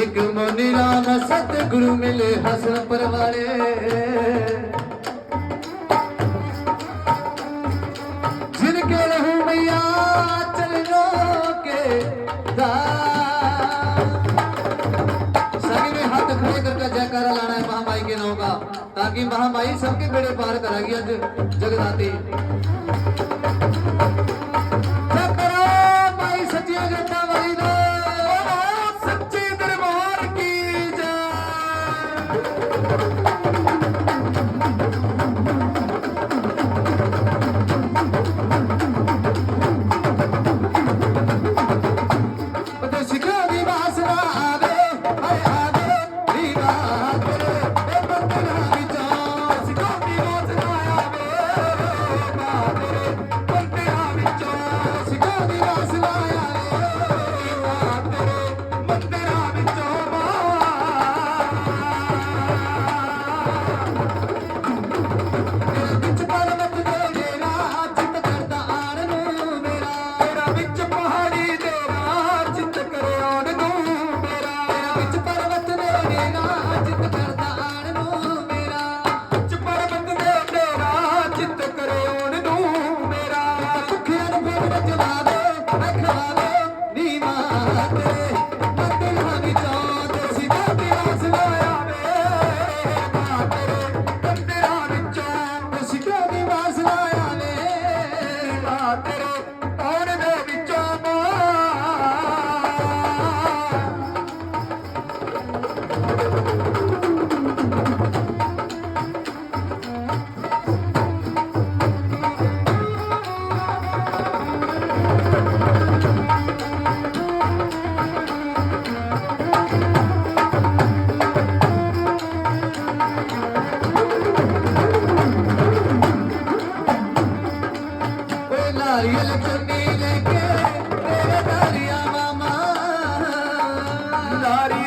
ਏਕ ਮਨ ਰਾਮ ਸਤਿਗੁਰੂ ਮਿਲੇ ਹਸਨ ਪਰਵਾਲੇ ਜਿਨ ਕੇ ਰਹੂ ਮਈਆ ਚਲਨੋ ਕੇ ਦਾ सभी ने हाथ खड़े करके जयकारा लाना है महामाई के नाम का ताकि महामाई सबके बेड़े पार करेगी आज जगदाती राधे Hari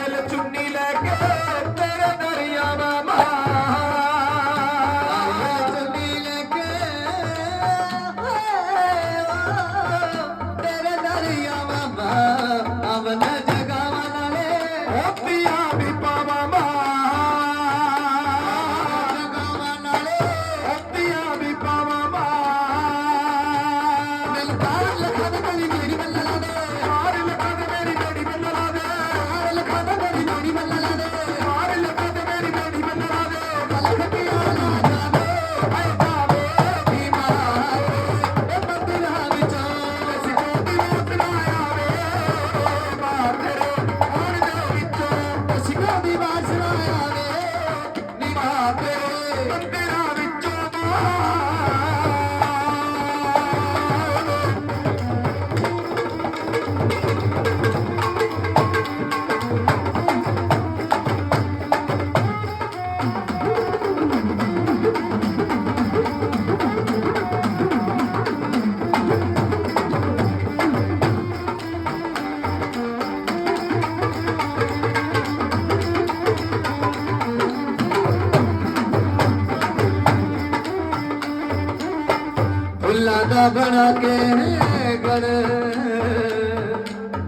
ਦਾ ਬਣਾ ਕੇ ਰੇ ਗੜ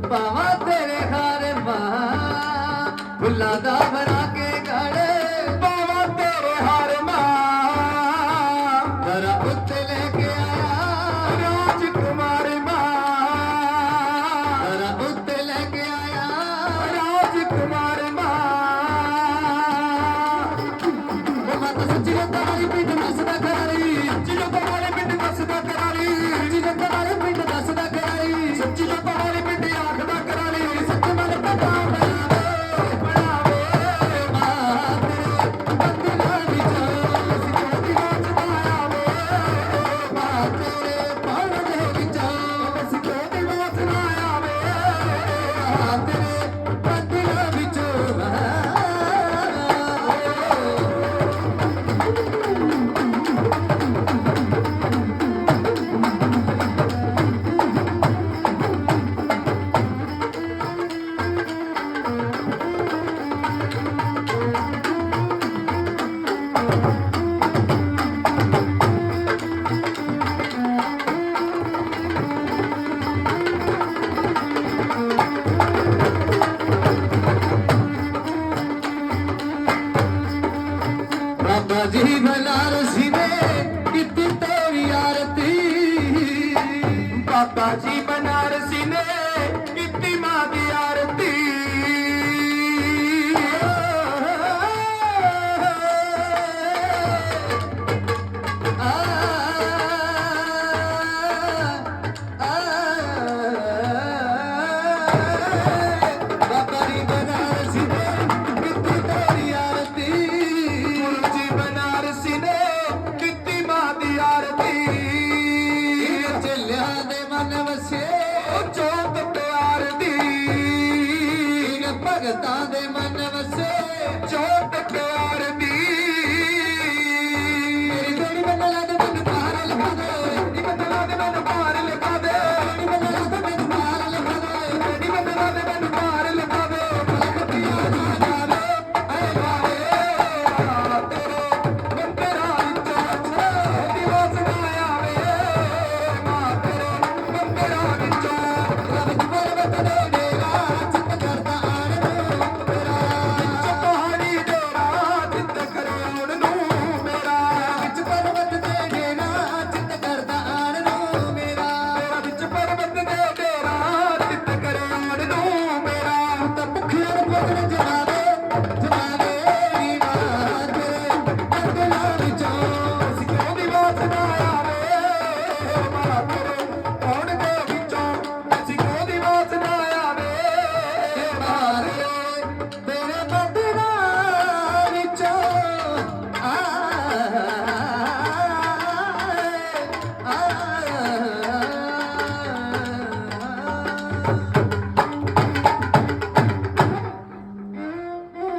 ਪਾਵਾ ਤੇਰੇ ਹਰ ਮਾਂ, ਫੁੱਲਾਂ ਦਾ ਬਣਾ ਕੇ ਗੜ ਪਾਵਾ ਤੇਰੇ ਹਰ ਮਾਂ ਤੇਰਾ ਉੱਤੇ ਲੈ ਕੇ ਆਇਆ ਰਾਜ ਕੁਮਾਰ ਮਾਂ। ਤੇਰਾ ਉੱਤੇ ਲੈ ਕੇ ਆਇਆ ਰਾਜ ਕੁਮਾਰ ਮਾਂ। ਮੈਂ ਤਾਂ ਸੱਚੀ ਤਾਰੀ ਪੀਤ ਨਸਦਾ Brasil.